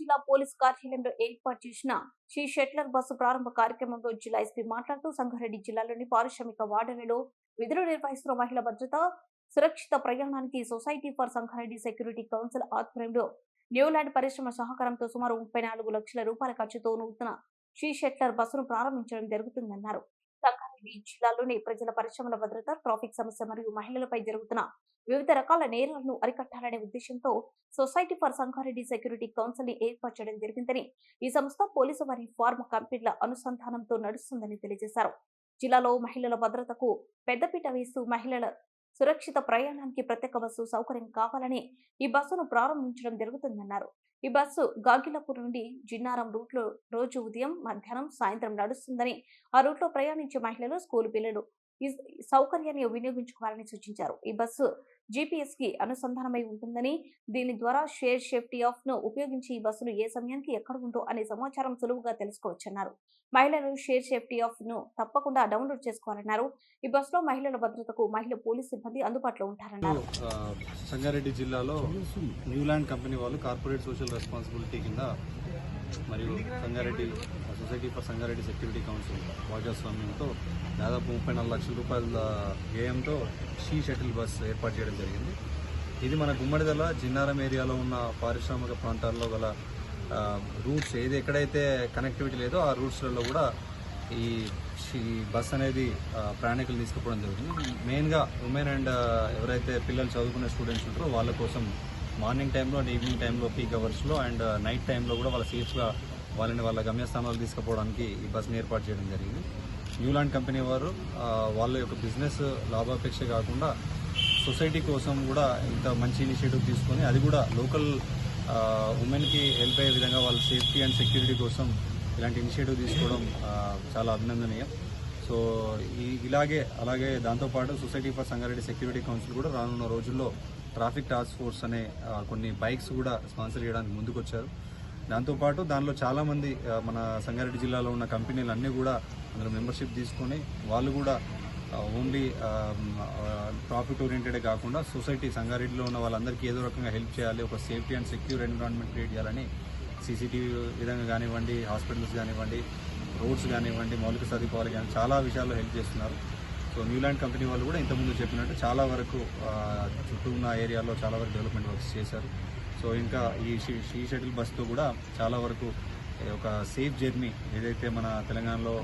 జిల్లా పోలీస్ కార్యాలయంలో ఏర్పాటు చేసిన శ్రీ షెట్లర్ బస్సు ప్రారంభ కార్యక్రమంలో జిల్లా ఎస్పీ మాట్లాడుతూ సంగారెడ్డి జిల్లాలోని పారిశ్రామిక వార్డులలో విధులు నిర్వహిస్తున్న మహిళ భద్రత సురక్షిత ప్రయాణానికి society for Sangareddy security council ఆధ్వర్యంలో న్యూలాండ్ పరిశ్రమ సహకారంతో సుమారు ముప్పై నాలుగు లక్షల రూపాయల ఖర్చుతో నూతన శ్రీ షెట్లర్ బస్సును ప్రారంభించడం జరుగుతుందన్నారు. సంగారెడ్డి జిల్లాలోని ప్రజల పరిశ్రమల భద్రత ట్రాఫిక్ సమస్య మరియు మహిళలపై జరుగుతున్న వివిధ రకాల నేరాలను అరికట్టాలనే ఉద్దేశంతో society for Sangareddy security council ఏర్పాటు చేయడం జరిగిందని ఈ సంస్థ పోలీసు వారి ఫార్మ్ కంపెనీల అనుసంధానంతో నడుస్తుందని తెలియజేశారు. జిల్లాలో మహిళల భద్రతకు పెద్దపీట వేస్తూ మహిళల సురక్షిత ప్రయాణానికి ప్రత్యేక బస్సు సౌకర్యం కావాలని ఈ బస్సును ప్రారంభించడం జరుగుతుందన్నారు. ఈ బస్సు గాగిలపూర్ నుండి జిన్నారం రూట్లో రోజు ఉదయం మధ్యాహ్నం సాయంత్రం నడుస్తుందని ఆ రూట్లో ప్రయాణించే మహిళలు స్కూల్ పిల్లలు ఈ సౌకర్యాన్ని వినియోగించుకోవాలని సూచించారు. ఈ బస్సు జీపీఎస్కి అనుసంధానమై ఉంటుందని దీని ద్వారా షేర్ సేఫ్టీ ఆఫ్ను ఉపయోగించి ఈ బస్సులు ఏ సమయానికి ఎక్కడ ఉందో అనే సమాచారం సులువుగా తెలుసుకోవచ్చన్నారు. మహిళలు షేర్ సేఫ్టీ ఆఫ్ను తప్పకుండా డౌన్లోడ్ చేసుకోవాలన్నారు. ఈ బస్సులో మహిళల భద్రతకు మహిళ పోలీస్ సిబ్బంది అందుబాటులో ఉంటారన్నారు. సంగారెడ్డి జిల్లాలో న్యూలాండ్ కంపెనీ వాళ్ళు కార్పొరేట్ సోషల్ రెస్పాన్సిబిలిటీ కింద మరియు Sangareddy society for Sangareddy security council భాగస్వామ్యంతో దాదాపు ముప్పై నాలుగు లక్షల రూపాయల వ్యయంతో షీ షటిల్ బస్ ఏర్పాటు చేయడం జరిగింది. ఇది మన గుమ్మడిదల జిన్నారం ఏరియాలో ఉన్న పారిశ్రామిక ప్రాంతాల్లో గల రూట్స్. ఏది ఎక్కడైతే కనెక్టివిటీ లేదో ఆ రూట్స్లలో కూడా ఈ బస్ అనేది ప్రయాణికులు తీసుకుపోవడం జరుగుతుంది మెయిన్గా ఉమెన్ అండ్ ఎవరైతే పిల్లలు చదువుకునే స్టూడెంట్స్ ఉంటారో వాళ్ళ కోసం మార్నింగ్ టైంలో అండ్ ఈవినింగ్ టైంలో పీక్ అవర్స్లో అండ్ నైట్ టైంలో కూడా వాళ్ళ సేఫ్గా వాళ్ళని వాళ్ళ గమ్యస్థానాలు తీసుకుపోవడానికి ఈ బస్ని ఏర్పాటు చేయడం జరిగింది. న్యూలాండ్ కంపెనీ వారు వాళ్ళ యొక్క బిజినెస్ లాభాపేక్ష కాకుండా సొసైటీ కోసం కూడా ఇంత మంచి ఇనిషియేటివ్ తీసుకొని అది కూడా లోకల్ ఉమెన్కి హెల్ప్ అయ్యే విధంగా వాళ్ళ సేఫ్టీ అండ్ సెక్యూరిటీ కోసం ఇలాంటి ఇనిషియేటివ్ తీసుకోవడం చాలా అభినందనీయం. సో ఈ ఇలాగే అలాగే దాంతోపాటు society for Sangareddy security council కూడా రానున్న రోజుల్లో ట్రాఫిక్ టాస్క్ ఫోర్స్ అనే కొన్ని బైక్స్ కూడా స్పాన్సర్ చేయడానికి ముందుకొచ్చారు. దాంతోపాటు దానిలో చాలామంది మన సంగారెడ్డి జిల్లాలో ఉన్న కంపెనీలు అన్నీ కూడా అందులో మెంబర్షిప్ తీసుకొని వాళ్ళు కూడా ఓన్లీ ప్రాఫిట్ ఓరియంటెడే కాకుండా సొసైటీ సంగారెడ్డిలో ఉన్న వాళ్ళందరికీ ఏదో రకంగా హెల్ప్ చేయాలి ఒక safety and secure environment create చేయాలని సీసీటీవీ విధంగా కానివ్వండి హాస్పిటల్స్ కానివ్వండి రోడ్స్ కానివ్వండి మౌలిక సదుపాయాలు కానీ చాలా విషయాల్లో హెల్ప్ చేస్తున్నారు. సో న్యూలాండ్ కంపెనీ వాళ్ళు కూడా ఇంతకుముందు చెప్పినట్టు చాలా వరకు చుట్టూ ఉన్న ఏరియాలో చాలా వరకు డెవలప్మెంట్ వర్క్స్ చేశారు. సో ఇంకా ఈ షీ- షటిల్ బస్తో కూడా చాలా వరకు ఒక సేఫ్ జర్నీ ఏదైతే మన తెలంగాణలో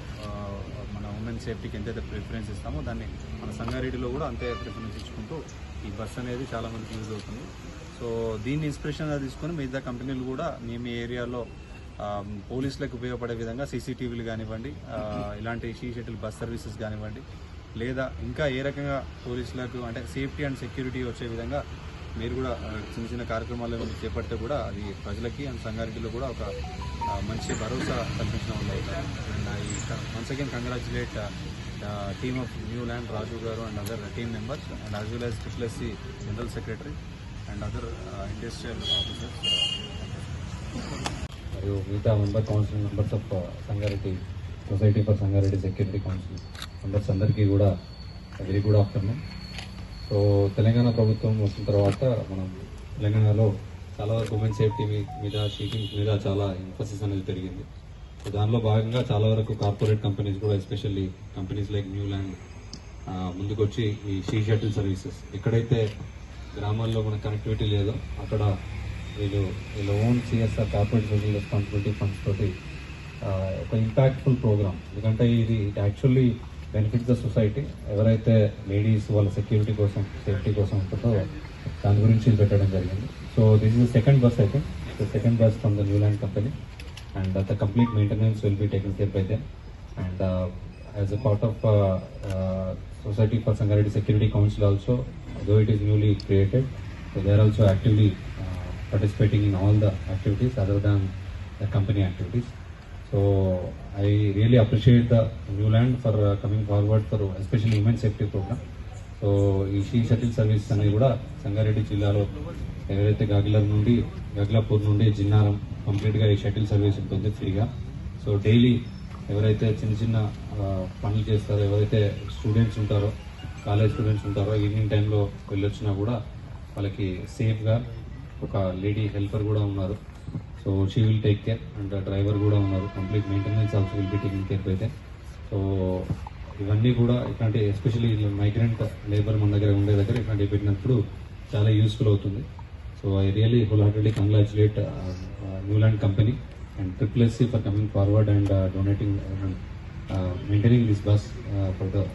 మన ఉమెన్ సేఫ్టీకి ఎంతైతే ప్రిఫరెన్స్ ఇస్తామో దాన్ని మన సంగారెడ్డిలో కూడా అంతే ప్రిఫరెన్స్ ఇచ్చుకుంటూ ఈ బస్ అనేది చాలా మందికి యూజ్ అవుతుంది. సో దీన్ని ఇన్స్పిరేషన్గా తీసుకొని మిగతా కంపెనీలు కూడా మీ మీ ఏరియాలో పోలీసులకు ఉపయోగపడే విధంగా సీసీటీవీలు కానివ్వండి ఇలాంటి షీ షటిల్ బస్ సర్వీసెస్ కానివ్వండి లేదా ఇంకా ఏ రకంగా పోలీసులకు అంటే సేఫ్టీ అండ్ సెక్యూరిటీ వచ్చే విధంగా మీరు కూడా చిన్న చిన్న కార్యక్రమాలు ఏమైనా చేపడితే కూడా అది ప్రజలకి అండ్ సంగారెడ్డిలో కూడా ఒక మంచి భరోసా కల్పించిన వాళ్ళు అవుతారు and I once again congratulate team of Newland Raju గారు and other team members and as well as triple general secretary and other industrial officers మరియు మిగతా member council members of Sangareddy society for Sangareddy security council members అందరికీ కూడా very good afternoon. So Telangana ప్రభుత్వం వచ్చిన తర్వాత మనం తెలంగాణలో చాలా వరకు ఉమెన్ సేఫ్టీ మీద చీటింగ్ మీద చాలా ఎంఫోసిస్ అనేది పెరిగింది. సో దానిలో భాగంగా చాలా వరకు కార్పొరేట్ కంపెనీస్ కూడా especially companies like Newland ముందుకొచ్చి ఈ షీ షటిల్ సర్వీసెస్ ఎక్కడైతే గ్రామాల్లో మన కనెక్టివిటీ లేదో అక్కడ వీళ్ళు వీళ్ళ own CSR corporate social responsibility funds తోటి ఒక ఇంపాక్ట్ఫుల్ ప్రోగ్రామ్ ఎందుకంటే ఇది యాక్చువల్లీ బెనిఫిట్ ద సొసైటీ ఎవరైతే లేడీస్ వాళ్ళ సెక్యూరిటీ కోసం సేఫ్టీ కోసం ఉంటుందో దాని గురించి పెట్టడం జరిగింది. So this is second bus అయితే the second bus from the Newland company and the complete maintenance will be taken care by them and as a part of society for Sangareddy security council also though it is newly created so they are also actively uh, participating in all the activities other than the company activities. So i really appreciate the new land for uh, coming forward for especially women safety program. So ఈ she shuttle service అనేది కూడా సంగారెడ్డి జిల్లాలో ఎవరైతే గగ్లర్ నుండి గగ్లాపూర్ నుండి జిన్నారం కంప్లీట్గా ఈ shuttle service ఉంటుంది ఫ్రీగా. సో డైలీ ఎవరైతే చిన్న చిన్న పనులు చేస్తారో ఎవరైతే స్టూడెంట్స్ ఉంటారో కాలేజ్ స్టూడెంట్స్ ఉంటారో ఈవినింగ్ టైంలో వెళ్ళొచ్చినా కూడా వాళ్ళకి సేఫ్గా ఒక లేడీ హెల్పర్ కూడా ఉన్నారు. So she will take care and driver కూడా ఉన్నారు. Complete maintenance also will be taking care అయితే సో ఇవన్నీ కూడా ఇట్లాంటి ఎస్పెషల్లీ మైగ్రెంట్ లేబర్ మన దగ్గర ఉండే దగ్గర ఇట్లాంటివి పెట్టినప్పుడు చాలా యూస్ఫుల్ అవుతుంది. So I really wholeheartedly congratulate Newland company and triple SC for coming forward and donating maintaining this bus for the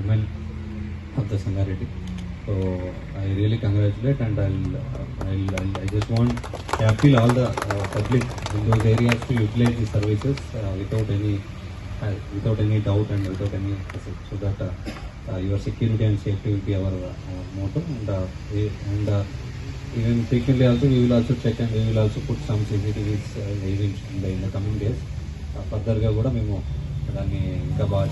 women of the Sangareddy. So I really congratulate and I just want I just want to appeal all the uh, public in those areas to utilize the services uh, without any uh, without any doubt and without any so that uh, uh, your security and safety will be our uh, motto and uh, we- and uh, even frequently also we will also check and we will also put some CCTVs uh, in the in the coming days. Uh, further గా కూడా మేము దాన్ని ఇంకా బాగా